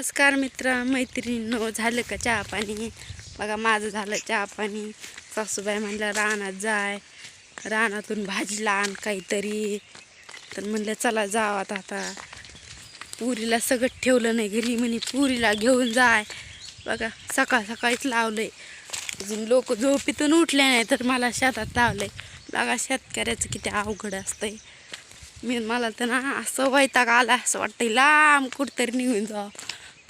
नमस्कार मित्र मैत्रिणींनो झालं का चहा पाणी? बघा माझं झालं चहा पाणी. सासूबाई म्हणलं रानात जाय. रानातून भाजीला आण काहीतरी. तर म्हणलं चला जावात आता. पुरीला सगळं ठेवलं नाही घरी म्हणे पुरीला घेऊन जाय. बघा सकाळ सकाळीच लावलंय. अजून लोक झोपीतून उठले नाही तर मला शेतात लावलंय. बघा शेतकऱ्याचं किती अवघड असतंय. मी मला तर ना असं वैताग आला असं वाटतं लांब कुठतरी निघून जावं.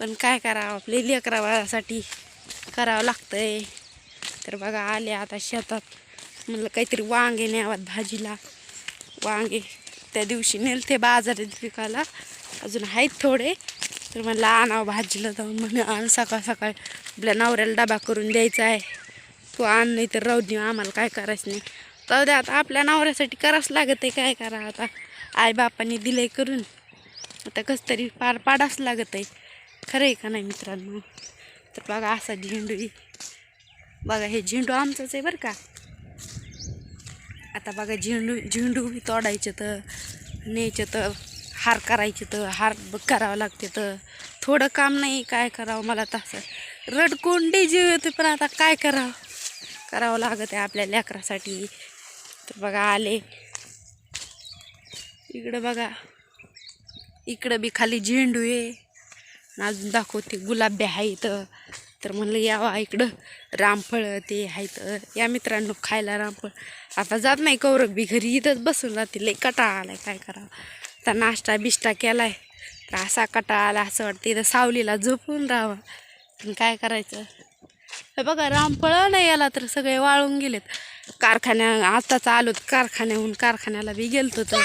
पण काय करावं? आपले लेकरा बाळासाठी करावं लागतंय. तर बघा आले आता शेतात. म्हणलं काहीतरी वांगे न्यावात भाजीला. वांगे त्या दिवशी नेल ते बाजारात विकायला. अजून आहेत थोडे. तर म्हणलं आणावं भाजीला जाऊन. म्हणे आण सकाळ सकाळ. आपल्या नवऱ्याला डबा करून द्यायचा आहे. तू आण नाही तर राहू दे. आम्हाला काय करायचं नाही. जाऊ दे आता. आपल्या नवऱ्यासाठी करावंच लागत आहे काय करा आता? आई बापाने दिलंय करून. आता कसं तरी पार पाडावंच लागत आहे खरं आहे का नाही मित्रांनो? तर बघा असा झेंडू आहे. बघा हे झेंडू आमचंच आहे बरं का. आता बघा झेंडू झेंडू बी तोडायचे तर न्यायचे तर हार करायचे तर हार ब- करावं लागते तर थोडं काम नाही काय करावं मला तसं रडकोंडे जीव येते पण आता काय करावं? करावं लागत आहे आपल्या लेकरासाठी. तर बघा आले. इकडं बघा. इकडं बी खाली झेंडू आहे. अजून दाखवते गुलाबी आहेत. तर म्हणलं यावा इकडं. रामफळ ते आहेत. या मित्रांनो खायला रामफळ. आता जात नाही कौरव बी. घरी इथंच बसून जाते लई कटाळा आलाय काय करावं. तर नाश्ता बिष्टा केलाय. तर असा कटाळा आला असं वाटतं इथं सावलीला झोपून राहावं. पण काय करायचं? हे बघा रामफळ नाही याला तर सगळे वाळून गेलेत. कारखान्या आताच आलो कारखान्याहून कारखान्याला बी गेलतो तर.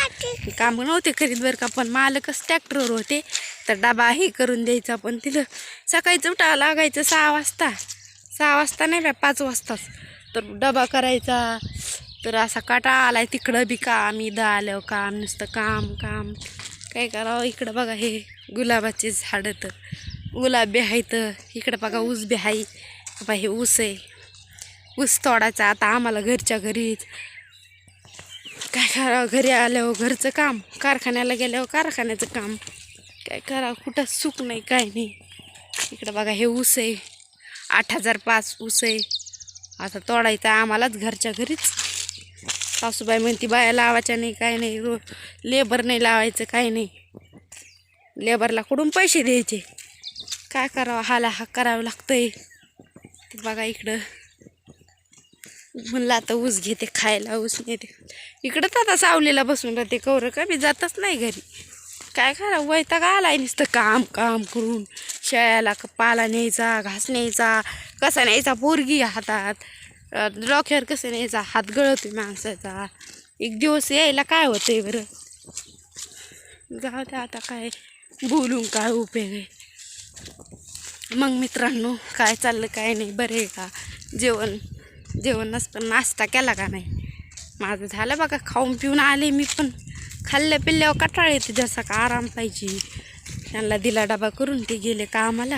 काम नव्हते करीत बरं का पण मालकच ट्रॅक्टरवर होते. तर डबा हे करून द्यायचा पण तिथं सकाळीच उठावं लागायचं सहा वाजता. सहा वाजता नाही बा पाच वाजताच. तर डबा करायचा. तर असा काटा आलाय तिकडं बी काम इथं आल्यावर काम नुसतं काम काम. काय करावं इकडं बघा हे गुलाबाचे झाडं तर. गुलाब बी आहेत इकडं बघा ऊस बी आहे. बा हे ऊस आहे ऊस तोडायचा आता आम्हाला घरच्या घरीच. काय करावं? घरी आल्यावर घरचं काम कारखान्याला गेल्यावर कारखान्याचं काम. काय करावं? कुठं सुख नाही काय नाही. इकडं बघा हे ऊस आहे आठ हजार पाच ऊस आहे आता तोडायचं आम्हालाच घरच्या घरीच. सासूबाई म्हणती बाया लावायच्या नाही काय नाही. रो लेबर नाही लावायचं काय नाही. लेबरला कुठून पैसे द्यायचे? काय करावं? हाला हा करावं लागतंय. बघा इकडं. म्हणलं आता ऊस घेते खायला ऊस नेते. इकडं तर आता सावलीला बसून राहते कवर का मी जातच नाही घरी. काय करा वैताग आलाय नुसतं काम काम करून. शेळ्याला क- पाला न्यायचा घास न्यायचा कसा न्यायचा पोरगी हातात. अं, डोक्यावर कसं न्यायचा हात गळतोय माणसाचा. एक दिवस यायला काय होतंय बरं? जाऊ दे आता काय बोलून काय उपयोग आहे. मग मित्रांनो काय चाललं काय नाही बरे आहे का? जेवण जेवण नसतं नाश्ता केला का नाही? माझं झालं बघा खाऊन पिऊन आले मी पण. खाल्ल्या पिल्ल्यावर कटाळ येते जसा का आराम पाहिजे. त्यांना दिला डबा करून ते गेले का आम्हाला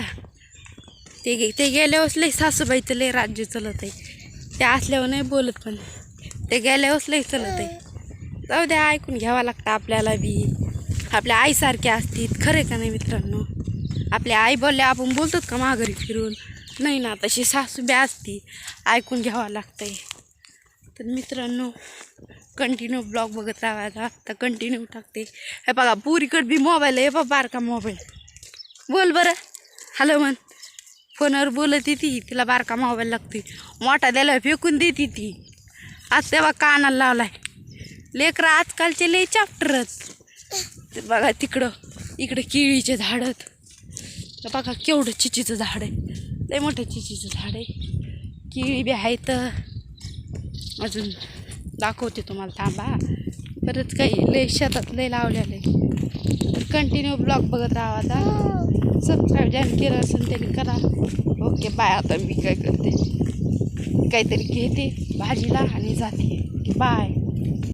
ते गे ते गेल्यावरच लई सासूबाईचं लई राज्य चलत आहे. ते असल्यावर नाही बोलत पण. ते गेल्यावरच लई चलत आहे. जाऊ द्या ऐकून घ्यावं लागतं आपल्याला बी. आपल्या आईसारखे असतील खरे का नाही मित्रांनो? आपल्या आई बोलल्या आपण बोलतोच का माघारी फिरून? नाही ना तशी सासू बी असती. ऐकून घ्यावं लागतंय. तर मित्रांनो कंटिन्यू ब्लॉग बघत राहायचा आता कंटिन्यू टाकते. हे बघा पुरीकडे बी मोबाईल आहे. बा बारका मोबाईल बोल बरं. हॅलो म्हण. फोनवर बोलत ती तिला बारका मोबाईल लागते मोठा द्यायला फेकून देते ती. आज तेव्हा कानाला लावलाय. लेकरं आजकालचे लय चाप्टरच बघा तिकडं इकडं केळीचे झाडत तर बघा केवढं चिचीचं झाड आहे. लय मोठं चिचीचं झाड आहे. किवी बी आहे तर अजून दाखवते तुम्हाला थांबा. परत काही लय शेतात लय लावलेलं आहे. तर कंटिन्यू ब्लॉग बघत राहा आता. सबस्क्राईब जॉईन केलं असेल त्यांनी करा. ओके बाय आता मी काय करते? काहीतरी घेते भाजीला आणि जाते. बाय